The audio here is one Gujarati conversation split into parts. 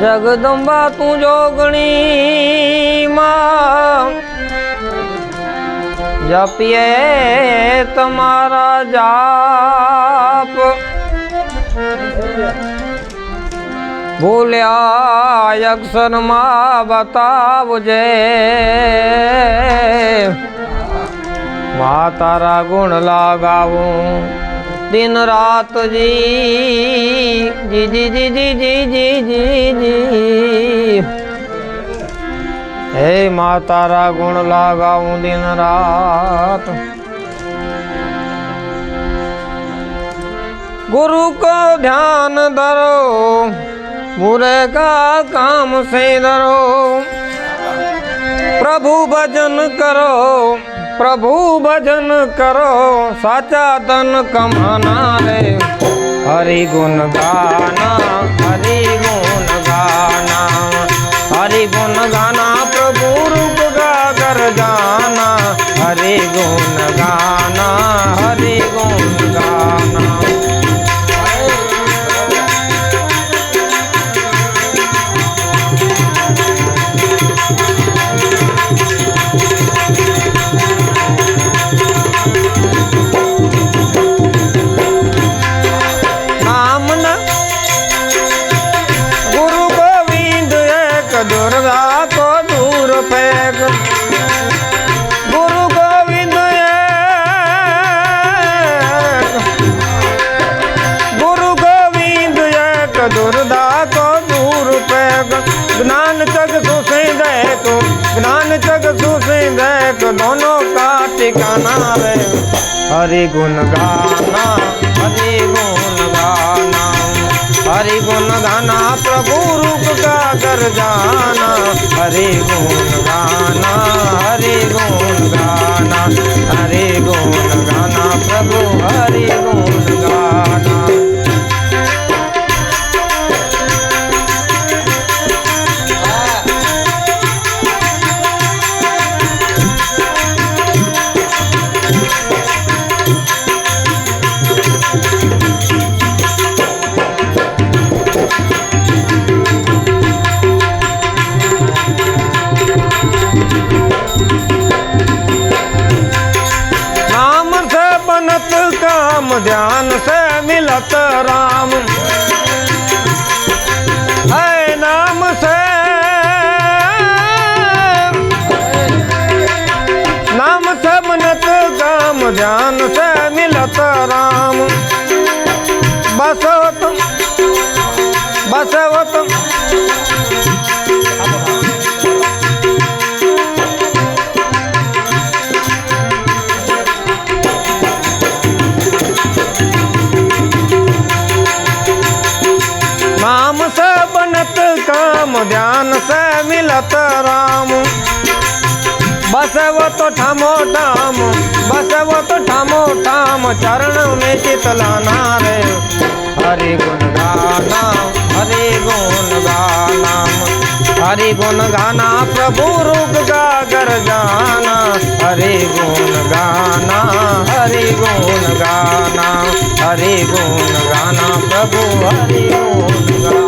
જગદંબા તું જોગણી માં જપીએ તમારા જાપ. ભૂલ્યા અક્ષરમાં બતાવજે. મા તારા ગુણ લાગાવું. દિન રાત જી જી જી જી જી જી જી જી જી હે મા તારા ગુણ લાગાવું દિન રાત ગુરુ કો ધ્યાન ધરો મુરે કા કામ સે ધરો પ્રભુ ભજન કરો પ્રભુ ભજન કરો સાચા તન કમાના રે હરિગુણ ગાના હરિગુણ ગાના. ठिकाना रे। हरि गुण गाना, हरि गुण गाना। हरि गुण गाना, प्रभु रूप का कर जाना। हरि गुण गाना, हरि બસવતો બસવતો. નામ સ બનત, કામ ધ્યાન સ મિલત, રામ. બસવો તો ઠામો ઠામ બસવો તો ઠામો ઠામ ચરણ મેં ચિતલા નામ. हरि गुण गाना प्रभु रूप गागर जाना हरि गुण गाना हरि गुण गाना हरि गुण गाना प्रभु हरि गुण गाना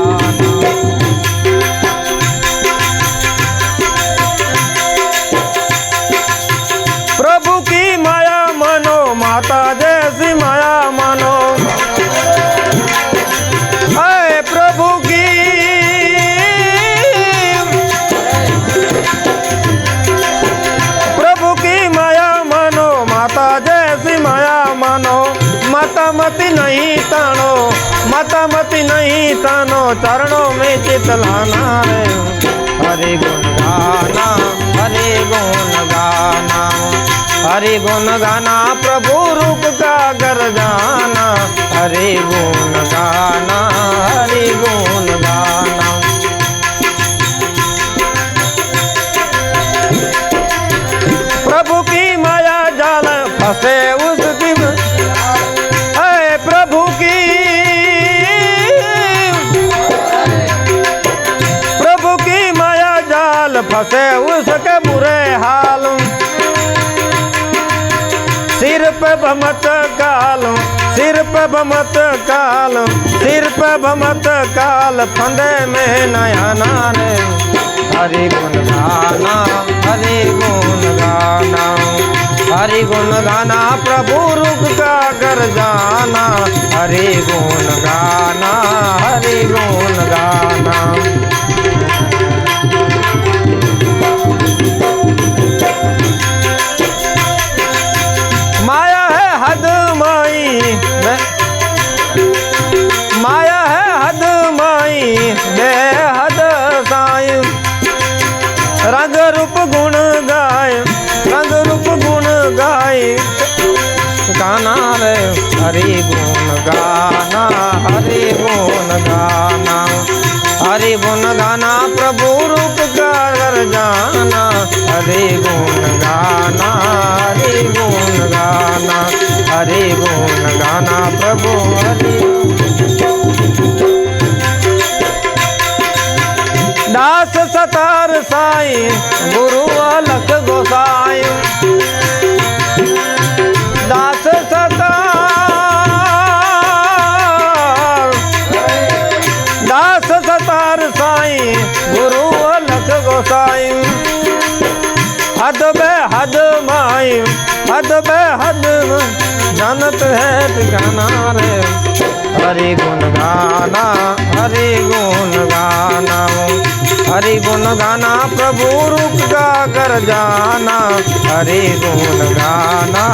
ઈશાનો ચરણો મેં ચિતલાના રે. હરે ગુણ ગાના હરે ગુણ ગાના હરે ગુણ ગાના પ્રભુ રૂપ કા ગર જાના. હરે ગુણ ગાના पे भमत काल सिर पे भमत काल सिर पे भमत काल फंदे में नया नारे हरि गुण गाना हरि गुण गाना हरि गुण गाना प्रभु रुक का कर जाना हरि गुण गाना हरि गुण गाना હરે ગુણ ગાના હરે ગુણ ગાના હરે ગુણ ગાના પ્રભુ હરે દાસ સતાર સાઈ ગુરુ हद बे हद जानत है ठिकाना रे हरि गुण गाना हरि गुण गाना हरि गुण गाना प्रभु रुक गा कर जाना हरि गुण गाना